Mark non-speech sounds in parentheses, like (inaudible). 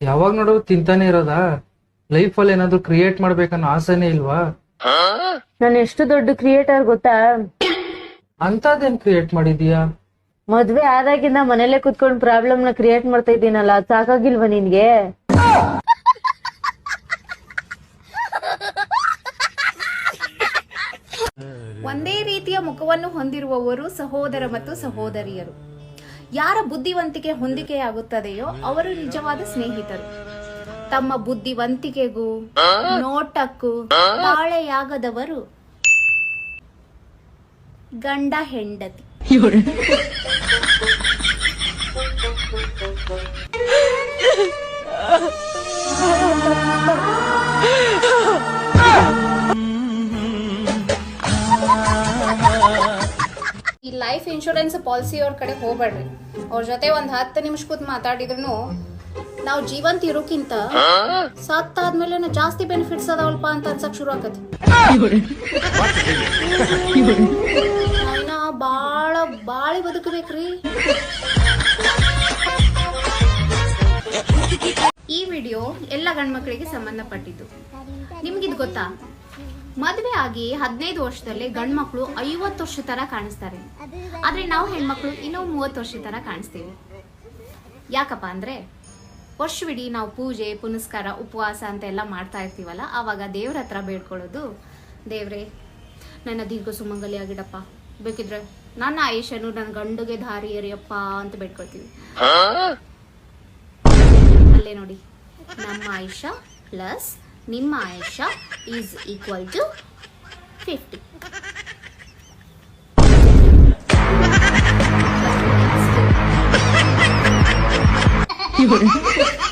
ಯಾವಾಗ ನೋಡೋ ತಿಂತಾನೆ ಇರೋದಾ. ಅಲ್ಲಿ ಏನಾದ್ರು ಕ್ರಿಯೇಟ್ ಮಾಡ್ಬೇಕನ್ನೋ ಆಸೆನೇ ಇಲ್ವಾ? ನಾನು ಎಷ್ಟು ದೊಡ್ಡ ಕ್ರಿಯೇಟರ್ ಗೊತ್ತಾ? ಅಂತದೇನ್ ಕ್ರಿಯೇಟ್ ಮಾಡಿದೀಯಾ ಮದ್ವೆ ಆದಾಗಿಂದ ಮನೇಲೆ ಕುತ್ಕೊಂಡು ಪ್ರಾಬ್ಲಮ್ನ ಕ್ರಿಯೇಟ್ ಮಾಡ್ತಾ ಇದ್ದೀನಲ್ಲ ಅದ್ ಸಾಕಾಗಿಲ್ವಾ ನಿನ್ಗೆ? ಒಂದೇ ರೀತಿಯ ಮುಖವನ್ನು ಹೊಂದಿರುವವರು ಸಹೋದರ ಮತ್ತು ಸಹೋದರಿಯರು. ಯಾರ ಬುದ್ಧಿವಂತಿಕೆ ಹೊಂದಿಕೆಯಾಗುತ್ತದೆಯೋ ಅವರು ನಿಜವಾದ ಸ್ನೇಹಿತರು. ತಮ್ಮ ಬುದ್ಧಿವಂತಿಕೆಗೂ ನೋಟಕ್ಕೂ ತಾಳೆಯಾಗದವರು ಗಂಡ ಹೆಂಡತಿ. (laughs) ಈ ಲೈಫ್ ಇನ್ಶೂರೆನ್ಸ್ ಪಾಲಿಸಿ ಅವ್ರ ಕಡೆ ಹೋಗ್ಬೇಡ್ರಿ. ಅವ್ರ ಜೊತೆ ಒಂದ್ ಹತ್ತು ನಿಮಿಷ ಕೂತ್ ಮಾತಾಡಿದ್ರು ನಾವು ಜೀವಂತ ಇರೋಕ್ಕಿಂತ ಸತ್ತಾದ್ಮೇಲೆ ಜಾಸ್ತಿ ಬೆನಿಫಿಟ್ಸ್ ಅದಾವಲ್ಪ ಅಂತ ಅನ್ಸಕ್ ಶುರು ನಾವಿನ್ನ ಬಾಳ, ಬಾಳಿ ಬದುಕಬೇಕ್ರಿ. ಈ ವಿಡಿಯೋ ಎಲ್ಲ ಗಂಡ್ಮಕ್ಳಿಗೆ ಸಂಬಂಧಪಟ್ಟಿದ್ದು. ನಿಮ್ಗಿದ್ ಗೊತ್ತಾ? ಮದ್ವೆ ಆಗಿ ಹದಿನೈದು ವರ್ಷದಲ್ಲಿ ಗಂಡ್ಮಕ್ಳು ಐವತ್ತು ವರ್ಷ ತರ ಕಾಣಿಸ್ತಾರೆ. ಆದ್ರೆ ನಾವು ಹೆಣ್ಮಕ್ಳು ಇನ್ನೂ ಮೂವತ್ತು ವರ್ಷ ತರ ಕಾಣಿಸ್ತೀವಿ. ಯಾಕಪ್ಪ ಅಂದ್ರೆ ವರ್ಷವಿಡೀ ನಾವು ಪೂಜೆ ಪುನಸ್ಕಾರ ಉಪವಾಸ ಅಂತ ಎಲ್ಲ ಮಾಡ್ತಾ ಇರ್ತೀವಲ್ಲ ಆವಾಗ ದೇವ್ರ ಹತ್ರ ಬೇಡ್ಕೊಳ್ಳೋದು ದೇವ್ರೆ ನನ್ನ ದೀರ್ಘ ಸುಮಂಗಲಿ ಆಗಿಡಪ್ಪ. ಬೇಕಿದ್ರೆ ನನ್ನ ಆಯುಷನು ನನ್ನ ಗಂಡುಗೆ ದಾರಿ ಎರಿಯಪ್ಪ ಅಂತ ಬೇಡ್ಕೊಳ್ತೀವಿ. ಅಲ್ಲೇ ನೋಡಿ ನಮ್ಮ Ayush plus ನಿಮ್ಮ ಆಯುಷ್ಯ ಈಸ್ ಈಕ್ವಲ್ ಟು ಫಿಫ್ಟಿ (laughs)